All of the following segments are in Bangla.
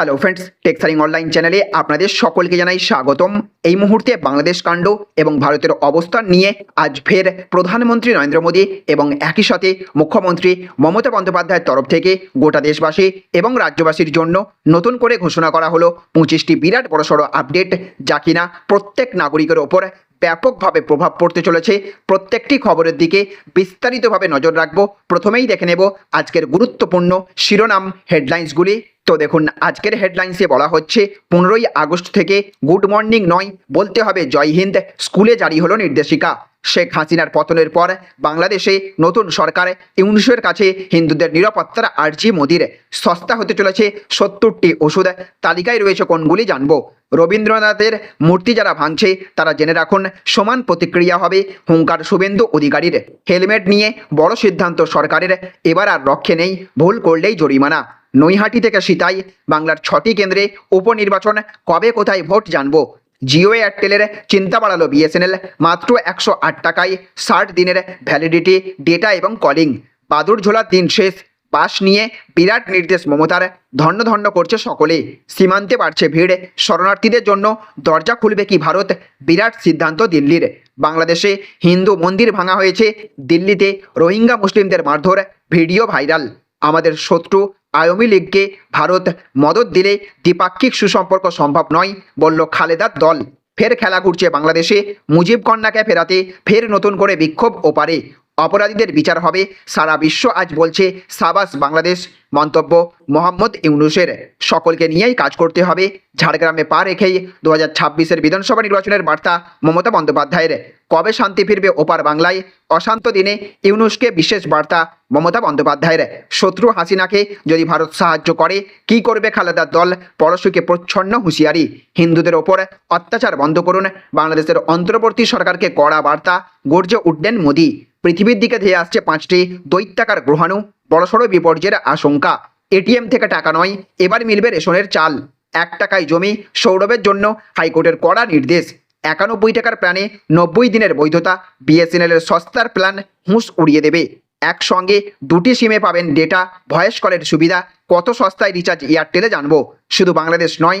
হ্যালো ফ্রেন্ডস টেক্সারিং অনলাইন চ্যানেলে আপনাদের সকলকে জানাই স্বাগতম। এই মুহূর্তে বাংলাদেশ কাণ্ড এবং ভারতের অবস্থান নিয়ে আজ ফের প্রধানমন্ত্রী নরেন্দ্র মোদী এবং একই সাথে মুখ্যমন্ত্রী মমতা বন্দ্যোপাধ্যায়ের তরফ থেকে গোটা দেশবাসী এবং রাজ্যবাসীর জন্য নতুন করে ঘোষণা করা হলো পঁচিশটি বিরাট বড়সড় আপডেট যা কিনা প্রত্যেক নাগরিকের ওপর ব্যাপকভাবে প্রভাব পড়তে চলেছে। প্রত্যেকটি খবরের দিকে বিস্তারিতভাবে নজর রাখব। প্রথমেই দেখে নেব আজকের গুরুত্বপূর্ণ শিরোনাম হেডলাইন্সগুলি তো দেখুন, আজকের হেডলাইন্সে বলা হচ্ছে, পনেরোই আগস্ট থেকে গুড মর্নিং নয়, বলতে হবে জয় হিন্দ, স্কুলে জারি হলো নির্দেশিকা। শেখ হাসিনার পতনের পর বাংলাদেশে নতুন সরকার ইউনিশের কাছে হিন্দুদের নিরাপত্তার আর্জি মোদির সস্তা হতে চলেছে সত্তরটি ওষুধ তালিকায় রয়েছে কোনগুলি জানব। রবীন্দ্রনাথের মূর্তি যারা ভাঙছে, তারা জেনে রাখুন, সমান প্রতিক্রিয়া হবে হুঙ্কার শুভেন্দু অধিকারীর। হেলমেট নিয়ে বড় সিদ্ধান্ত সরকারের, এবার আর রক্ষে নেই, ভুল করলেই জরিমানা। নৈহাটি থেকে সীতাই, বাংলার ছটি কেন্দ্রে উপনির্বাচন, কবে কোথায় ভোট জানব? জিও এয়ারটেলের চিন্তা বাড়ালো বিএসএনএল মাত্র একশো আট টাকায় ষাট দিনের ভ্যালিডিটি ডেটা এবং কলিং বাদুর ঝোলার দিন শেষ। পাশ নিয়ে বিরাট নির্দেশ মমতার। ধন্য ধন্য করছে সকলে। সীমান্তে বাড়ছে ভিড়। শরণার্থীদের জন্য দরজা খুলবে কি ভারত? বিরাট সিদ্ধান্ত দিল্লির। বাংলাদেশে হিন্দু মন্দির ভাঙা হয়েছে। দিল্লিতে রোহিঙ্গা মুসলিমদের মারধর। Video viral. আমাদের শত্রু আওয়ামী লীগকে ভারত মদত দিলে দ্বিপাক্ষিক সুসম্পর্ক সম্ভব নয়, বলল খালেদার দল। ফের খেলা ঘুরছে বাংলাদেশে। মুজিব কন্যাকে ফেরাতে ফের নতুন করে বিক্ষোভ ও পারে অপরাধীদের বিচার হবে। সারা বিশ্ব আজ বলছে, সাবাস বাংলাদেশ, মন্তব্য মোহাম্মদ ইউনুসের। সকলকে নিয়েই কাজ করতে হবে। ঝাড়গ্রামে পা রেখেই দু হাজার ছাব্বিশের বিধানসভা নির্বাচনের বার্তা মমতা বন্দ্যোপাধ্যায়ের। কবে শান্তি ফিরবে ওপার বাংলায়? অশান্ত দিনে ইউনুসকে বিশেষ বার্তা মমতা বন্দ্যোপাধ্যায়ের। শত্রু হাসিনাকে যদি ভারত সাহায্য করে, কি করবে খালেদার দল? পরশুকে প্রচ্ছন্ন হুঁশিয়ারি। হিন্দুদের ওপর অত্যাচার বন্ধ করুন। বাংলাদেশের অন্তর্বর্তী সরকারকে কড়া বার্তা। গর্জে উঠলেন মোদী। পৃথিবীর দিকে ধেয়ে আসছে পাঁচটি দৈত্যাকার গ্রহাণু। বড়সড় বিপর্যয়ের আশঙ্কা। এটিএম থেকে টাকা নয়, এবার মিলবে রেশনের চাল। এক টাকায় জমি, সৌরভের জন্য হাইকোর্টের কড়া নির্দেশ। একানব্বই টাকার প্ল্যানে নব্বই দিনের বৈধতা। বিএসএনএল এর সস্তার প্ল্যান হুঁশ উড়িয়ে দেবে। একসঙ্গে দুটি সিমে পাবেন ডেটা, ভয়েস কলের সুবিধা। কত সস্তায় রিচার্জ এয়ারটেলে জানব। শুধু বাংলাদেশ নয়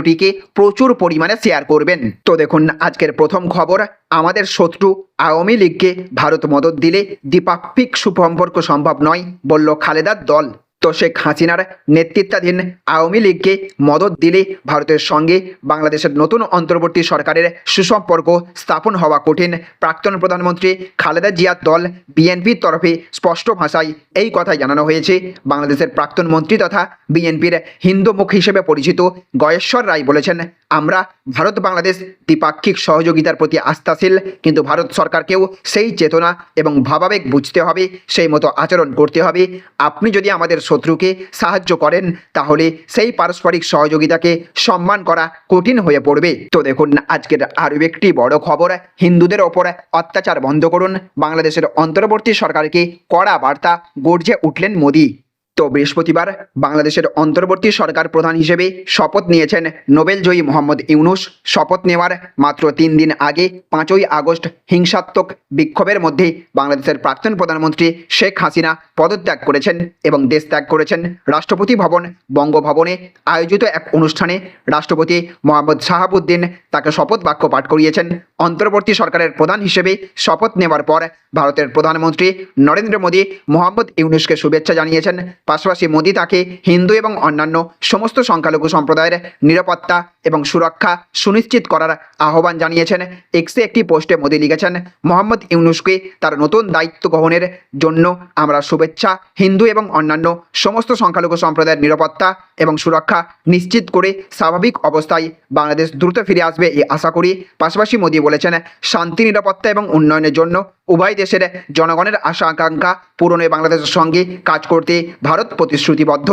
ভিডিওটিকে প্রচুর পরিমাণে শেয়ার করবেন। তো দেখুন, আজকের প্রথম খবর, আমাদের শত্রু আওয়ামী লীগকে ভারত মদত দিলে দ্বিপাক্ষিক সুসম্পর্ক সম্ভব নয়, বলল খালেদার দল। তো শেখ হাসিনার নেতৃত্বাধীন আওয়ামী লীগকে মদত দিলে ভারতের সঙ্গে বাংলাদেশের নতুন অন্তর্বর্তী সরকারের সুসম্পর্ক স্থাপন হওয়া কঠিন। প্রাক্তন প্রধানমন্ত্রী খালেদা জিয়ার দল বিএনপির তরফে স্পষ্ট ভাষায় এই কথা জানানো হয়েছে। বাংলাদেশের প্রাক্তন মন্ত্রী তথা বিএনপির হিন্দু মুখ হিসেবে পরিচিত গয়েশ্বর রায় বলেছেন আমরা ভারত বাংলাদেশ দ্বিপাক্ষিক সহযোগিতার প্রতি আস্থাশীল, কিন্তু ভারত সরকারকেও সেই চেতনা এবং ভাবাবেগ বুঝতে হবে, সেই মতো আচরণ করতে হবে। আপনি যদি আমাদের শত্রুকে সাহায্য করেন, তাহলে সেই পারস্পরিক সহযোগিতাকে সম্মান করা কঠিন হয়ে পড়বে। তো দেখুন, আজকের আরও একটি বড় খবর, হিন্দুদের ওপর অত্যাচার বন্ধ করুন। বাংলাদেশের অন্তর্বর্তী সরকারকে কড়া বার্তা গর্জে উঠলেন মোদী। তো বৃহস্পতিবার বাংলাদেশের অন্তর্বর্তী সরকার প্রধান হিসেবে শপথ নিয়েছেন নোবেলজয়ী মোহাম্মদ ইউনুস। শপথ নেওয়ার মাত্র তিন দিন আগে পাঁচই আগস্ট হিংসাত্মক বিক্ষোভের মধ্যে বাংলাদেশের প্রাক্তন প্রধানমন্ত্রী শেখ হাসিনা পদত্যাগ করেছেন এবং দেশ ত্যাগ করেছেন। রাষ্ট্রপতি ভবন, বঙ্গভবনে আয়োজিত এক অনুষ্ঠানে রাষ্ট্রপতি মোহাম্মদ শাহাবুদ্দিন তাকে শপথ বাক্য পাঠ করিয়েছেন। অন্তর্বর্তী সরকারের প্রধান হিসেবে শপথ নেওয়ার পর ভারতের প্রধানমন্ত্রী নরেন্দ্র মোদী মোহাম্মদ ইউনুসকে শুভেচ্ছা জানিয়েছেন। পাশাপাশি মোদী তাকে হিন্দু এবং অন্যান্য সমস্ত সংখ্যালঘু সম্প্রদায়ের নিরাপত্তা এবং সুরক্ষা সুনিশ্চিত করার আহ্বান জানিয়েছেন। এক্সে একটি পোস্টে মোদী লিখেছেন, মোহাম্মদ ইউনুসকে তার নতুন দায়িত্ব গ্রহণের জন্য আমরা শুভেচ্ছা, হিন্দু এবং অন্যান্য সমস্ত সংখ্যালঘু সম্প্রদায়ের নিরাপত্তা এবং সুরক্ষা নিশ্চিত করে স্বাভাবিক অবস্থায় বাংলাদেশ দ্রুত ফিরে আসবে এই আশা করি। পাশাপাশি মোদী বলেছেন, শান্তি, নিরাপত্তা এবং উন্নয়নের জন্য উভয় দেশের জনগণের আশা আকাঙ্ক্ষা পূরণে বাংলাদেশের সঙ্গে কাজ করতে ভারত প্রতিশ্রুতিবদ্ধ।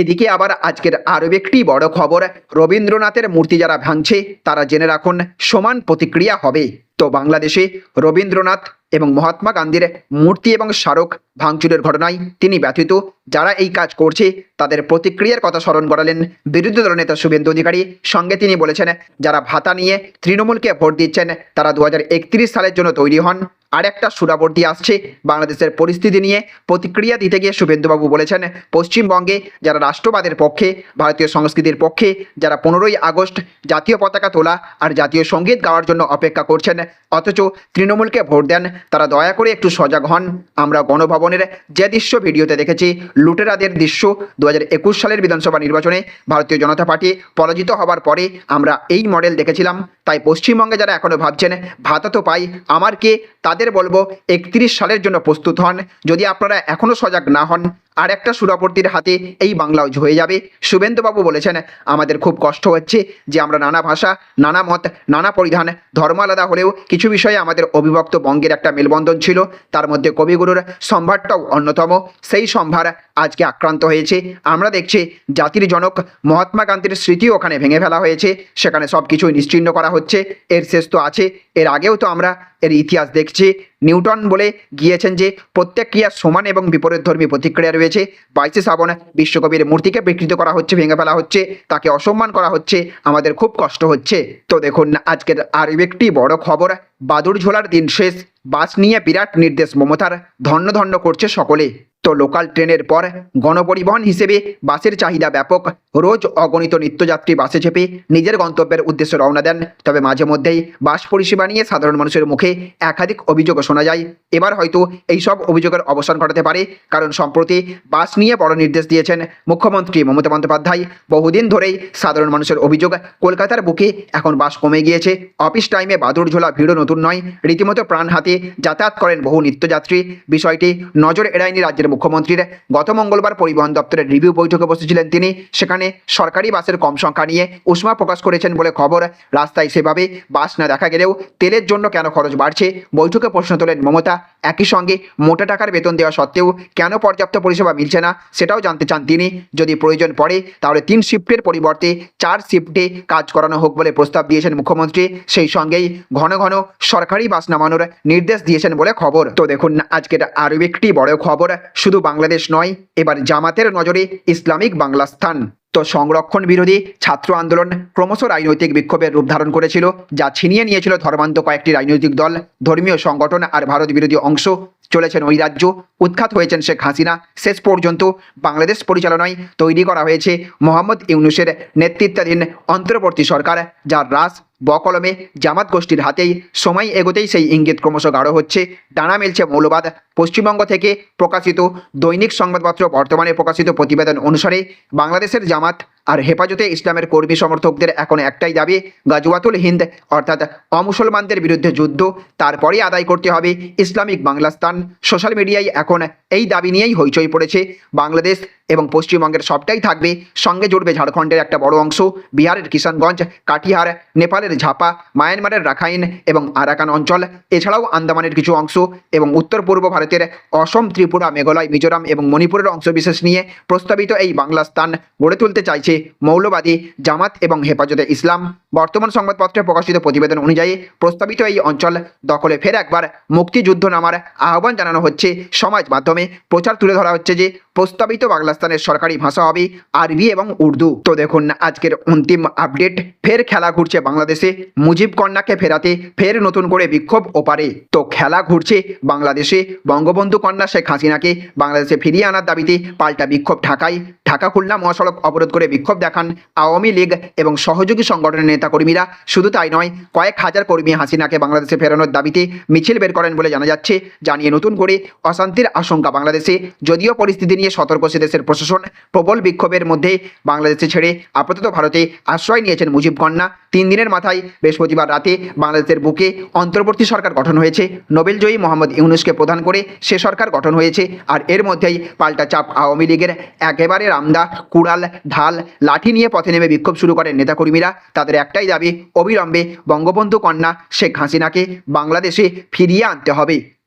এদিকে আবার আজকের আরও একটি বড় খবর, রবীন্দ্রনাথের মূর্তি যারা ভাঙছে, তারা জেনে রাখুন, সমান প্রতিক্রিয়া হবে। তো বাংলাদেশে রবীন্দ্রনাথ এবং মহাত্মা গান্ধীর মূর্তি এবং স্মারক ভাঙচুরের ঘটনায় তিনি ব্যথিত। যারা এই কাজ করছে, তাদের প্রতিক্রিয়ার কথা স্মরণ করালেন বিরোধী দলনেতা শুভেন্দু অধিকারী। সঙ্গে তিনি বলেছেন, যারা ভাতা নিয়ে তৃণমূলকে ভোট দিচ্ছেন, তারা দু হাজার একত্রিশ সালের জন্য তৈরি হন। আর একটা সুরাবর্তী আসছে। বাংলাদেশের পরিস্থিতি নিয়ে প্রতিক্রিয়া দিতে গিয়ে শুভেন্দুবাবু বলেছেন, পশ্চিমবঙ্গে যারা রাষ্ট্রবাদের পক্ষে, ভারতীয় সংস্কৃতির পক্ষে, যারা পনেরোই আগস্ট জাতীয় পতাকা তোলা আর জাতীয় সংগীত গাওয়ার জন্য অপেক্ষা করছেন, অথচ তৃণমূলকে ভোট দেন, তারা দয়া করে একটু সজাগ হন। আমরা গণভবনের যে দৃশ্য ভিডিওতে দেখেছি, লুটেরাদের দৃশ্য দু হাজার একুশ সালের বিধানসভা নির্বাচনে ভারতীয় জনতা পার্টি পরাজিত হবার পরে আমরা এই মডেল দেখেছিলাম। তাই পশ্চিমবঙ্গে যারা এখনও ভাবছেন, ভাতা তো পাই। আমার কে তাদের বলব, একত্রিশ সালের জন্য প্রস্তুত হন। যদি আপনারা এখনও সজাগ না হন আর একটা সুরাবর্তীর হাতে এই বাংলাও হয়ে যাবে। শুভেন্দুবাবু বলেছেন, আমাদের খুব কষ্ট হচ্ছে যে আমরা নানা ভাষা, নানা মত, নানা পরিধান ধর্ম আলাদা হলেও কিছু বিষয়ে আমাদের অবিভক্ত বঙ্গের একটা মেলবন্ধন ছিল। তার মধ্যে কবিগুরুর সম্ভারটাও অন্যতম। সেই সম্ভার আজকে আক্রান্ত হয়েছে। আমরা দেখছি জাতির জনক মহাত্মা গান্ধীর স্মৃতি ওখানে ভেঙে ফেলা হয়েছে। সেখানে সব কিছুই নিশ্চিহ্ন করা হচ্ছে। এর শেষ তো আছে। এর আগেও তো আমরা এর ইতিহাস দেখছি। নিউটন বলে গিয়েছেন যে প্রত্যেক ক্রিয়ার সমান এবং বিপরীত ধর্মী প্রতিক্রিয়া রয়েছে। বাইশে শ্রাবণ বিশ্বকবির মূর্তিকে বিকৃত করা হচ্ছে, ভেঙে ফেলা হচ্ছে, তাকে অসম্মান করা হচ্ছে, আমাদের খুব কষ্ট হচ্ছে। তো দেখুন, আজকের আরও একটি বড় খবর বাদুর ঝোলার দিন শেষ, বাস নিয়ে বিরাট নির্দেশ, মমতার ধন্য ধন্য করছে সকলে। তো লোকাল ট্রেনের পর গণপরিবহন হিসেবে বাসের চাহিদা ব্যাপক। রোজ অগণিত নিত্যযাত্রী বাসে চেপে নিজের গন্তব্যের উদ্দেশ্যে রওনা দেন। তবে মাঝে মধ্যেই বাস পরিষেবা নিয়ে সাধারণ মানুষের মুখে একাধিক অভিযোগ শোনা যায়। এবার হয়তো এই সব অভিযোগের অবসান ঘটাতে পারে, কারণ সম্প্রতি বাস নিয়ে বড় নির্দেশ দিয়েছেন মুখ্যমন্ত্রী মমতা বন্দ্যোপাধ্যায়। বহুদিন ধরেই সাধারণ মানুষের অভিযোগ, কলকাতার বুকে এখন বাস কমে গিয়েছে। অফিস টাইমে বাদুর ঝোলা ভিড়ও নতুন নয়। রীতিমতো প্রাণ হাতে যাতায়াত করেন বহু নিত্যযাত্রী। বিষয়টি নজর এড়ায়নি রাজ্যের মুখ্যমন্ত্রীর। গত মঙ্গলবার পরিবহন দপ্তরের রিভিউ বৈঠকে বসেছিলেন তিনি। সেখানে সরকারি বাসের কম সংখ্যা নিয়ে উষ্মা প্রকাশ করেছেন বলে খবর। রাস্তায় সেভাবে বাস না দেখা গেলেও তেলের জন্য কেন খরচ বাড়ছে? বৈঠকে প্রশ্ন তোলেন মমতা। একই সঙ্গে মোটা টাকার বেতন দেওয়া সত্ত্বেও কেন পর্যাপ্ত পরিষেবা মিলছে না সেটাও জানতে চান তিনি। যদি প্রয়োজন পড়ে তাহলে তিন শিফটের পরিবর্তে চার শিফটে কাজ করানো হোক বলে প্রস্তাব দিয়েছেন মুখ্যমন্ত্রী। সেই সঙ্গেই ঘন ঘন সরকারি বাস নামানোর নির্দেশ দিয়েছেন বলে খবর। তো দেখুন, আজকের আরও একটি বড় খবর। শুধু বাংলাদেশ নয়, এবার জামাতের নজরে ইসলামিক বাংলা স্থান। তো সংরক্ষণ বিরোধী ছাত্র আন্দোলন ক্রমশ রাজনৈতিক বিক্ষোভের রূপ ধারণ করেছিল, যা ছিনিয়ে নিয়েছিল ধর্মান্ত কয়েকটি রাজনৈতিক দল, ধর্মীয় সংগঠন আর ভারত বিরোধী অংশ। চলেছেন ওই রাজ্য। উৎখাত হয়েছেন শেখ হাসিনা। শেষ পর্যন্ত বাংলাদেশ পরিচালনায় তৈরি করা হয়েছে মোহাম্মদ ইউনুসের নেতৃত্বাধীন অন্তর্বর্তী সরকার, যার রাস বকলমে জামাত গোষ্ঠীর হাতেই সময় এগোতেই সেই ইঙ্গিত ক্রমশ গাঢ় হচ্ছে। টানা মিলছে মৌলবাদ। পশ্চিমবঙ্গ থেকে প্রকাশিত দৈনিক সংবাদপত্র বর্তমানে প্রকাশিত প্রতিবেদন অনুসারে বাংলাদেশের জামাত আর হেফাজতে ইসলামের কর্মী সমর্থকদের এখন একটাই দাবি গাজুয়াতুল হিন্দ, অর্থাৎ অমুসলমানদের বিরুদ্ধে যুদ্ধ তারপরে আদায় করতে হবে ইসলামিক বাংলাস্তান সোশ্যাল মিডিয়ায় এখন এই দাবি নিয়েই হইচই পড়েছে বাংলাদেশ এবং পশ্চিমবঙ্গের সবটাই থাকবে। সঙ্গে জুড়বে ঝাড়খণ্ডের একটা বড় অংশ, বিহারের কিষানগঞ্জ, কাটিহার, নেপালের ঝাপা, মায়ানমারের রাখাইন এবং আরাকান অঞ্চল, এছাড়াও আন্দামানের কিছু অংশ এবং উত্তর পূর্ব ভারতের অসম, ত্রিপুরা, মেঘালয়, মিজোরাম এবং মণিপুরের অংশবিশেষ নিয়ে প্রস্তাবিত এই বাংলা স্থান গড়ে তুলতে চাইছে মৌলবাদী, জামাত এবং হেফাজতে ইসলাম। বর্তমান সংবাদপত্রে প্রকাশিত প্রতিবেদন অনুযায়ী প্রস্তাবিত এই অঞ্চল দখলে ফের একবার মুক্তিযুদ্ধ নামার আহ্বান জানানো হচ্ছে সমাজ মাধ্যমে। প্রচার তুলে ধরা হচ্ছে যে প্রস্তাবিত বাংলাস্তানের সরকারি ভাষা হবে আরবি এবং উর্দু। তো দেখুন না, আজকের অন্তিম আপডেট, ফের খেলা ঘুরছে বাংলাদেশে। মুজিব কন্যাকে ফেরাতে ফের নতুন করে বিক্ষোভ ওপারে। তো খেলা ঘুরছে বাংলাদেশে। বঙ্গবন্ধু কন্যা শেখ হাসিনাকে বাংলাদেশে ফিরিয়ে আনার দাবিতে পাল্টা বিক্ষোভ ঢাকায়। ঢাকা খুলনা মহাসড়ক অবরোধ করে বিক্ষোভ দেখান আওয়ামী লীগ এবং সহযোগী সংগঠনের নেতাকর্মীরা। শুধু তাই নয়, কয়েক হাজার কর্মী হাসিনাকে বাংলাদেশে ফেরানোর দাবিতে মিছিল বের করেন বলে জানা যাচ্ছে। জানিয়ে নতুন করে অশান্তির আশঙ্কা বাংলাদেশে, যদিও পরিস্থিতি নিয়ে সতর্ক সে দেশের প্রশাসন, প্রবল বিক্ষোভের মধ্যে বাংলাদেশে ছেড়ে আপাতত ভারতে আশ্রয় নিয়েছেন মুজিব কন্যা। তিন দিনের মাথায় বৃহস্পতিবার রাতে বাংলাদেশের বুকে অন্তর্বর্তী সরকার গঠন হয়েছে। নোবেলজয়ী মোহাম্মদ ইউনুসকে প্রধান করে সে সরকার গঠন হয়েছে আর এর মধ্যেই পাল্টা চাপ আওয়ামী লীগের একেবারে রামদা, কুড়াল, ঢাল, লাঠি নিয়ে পথে নেমে বিক্ষোভ শুরু করেন নেতাকর্মীরা। তাদের একটাই দাবি, অবিলম্বে বঙ্গবন্ধু কন্যা শেখ হাসিনাকে বাংলাদেশে ফিরিয়ে আনতে হবে।